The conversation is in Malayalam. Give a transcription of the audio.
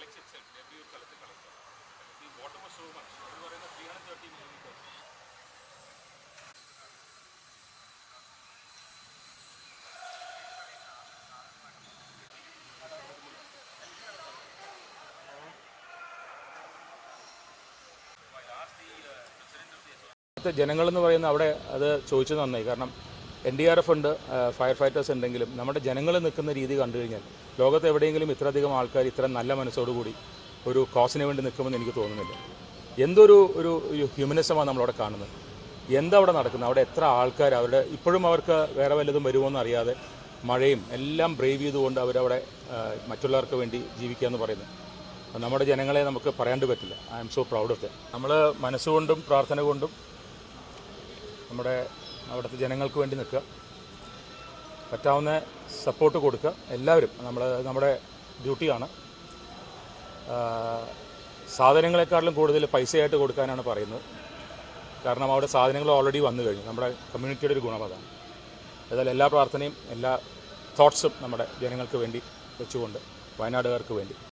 collects itself. Every സ്ഥലത്ത് collects. The water was so much. അവർ പറയുന്നത് ത്രീ ഹൺഡ്രഡ് തേർട്ടി മില്ലിമീറ്റേഴ്സ് ജനങ്ങളെന്ന് പറയുന്ന അവിടെ അത് ചോദിച്ചു നന്നായി കാരണം എൻ ഡി ആർ എഫ് ഉണ്ട് ഫയർ ഫൈറ്റേഴ്സ് ഉണ്ടെങ്കിലും നമ്മുടെ ജനങ്ങൾ നിൽക്കുന്ന രീതി കണ്ടു കഴിഞ്ഞാൽ ലോകത്ത് എവിടെയെങ്കിലും ഇത്രയധികം ആൾക്കാർ ഇത്ര നല്ല മനസ്സോടുകൂടി ഒരു കോസിന് വേണ്ടി നിൽക്കുമെന്ന് എനിക്ക് തോന്നുന്നില്ല. എന്തൊരു ഒരു ഹ്യൂമനിസമാണ് നമ്മളവിടെ കാണുന്നത്? എന്താ അവിടെ നടക്കുന്നത്? അവിടെ എത്ര ആൾക്കാർ അവരുടെ ഇപ്പോഴും അവർക്ക് വേറെ വല്ലതും വരുമോ അറിയാതെ മഴയും എല്ലാം ബ്രേവ് ചെയ്തുകൊണ്ട് അവരവിടെ മറ്റുള്ളവർക്ക് വേണ്ടി ജീവിക്കുക എന്ന് പറയുന്നത് നമ്മുടെ ജനങ്ങളെ നമുക്ക് പറയാണ്ട് പറ്റില്ല. I'm so proud of the നമ്മൾ മനസ്സുകൊണ്ടും പ്രാർത്ഥന കൊണ്ടും നമ്മുടെ അവിടുത്തെ ജനങ്ങൾക്ക് വേണ്ടി നിൽക്കുക. പറ്റാവുന്ന സപ്പോർട്ട് കൊടുക്കുക. എല്ലാവരും നമ്മൾ നമ്മുടെ ഡ്യൂട്ടിയാണ് സാധനങ്ങളെക്കാളും കൂടുതൽ പൈസയായിട്ട് കൊടുക്കാനാണ് പറയുന്നത്. കാരണം അവിടെ സാധനങ്ങൾ ഓൾറെഡി വന്നു കഴിഞ്ഞു. നമ്മുടെ കമ്മ്യൂണിറ്റിയുടെ ഒരു ഗുണം ഏതായാലും എല്ലാ പ്രാർത്ഥനയും എല്ലാ തോട്ട്സും നമ്മുടെ ജനങ്ങൾക്ക് വേണ്ടി വെച്ചുകൊണ്ട് വയനാടുകാർക്ക് വേണ്ടി.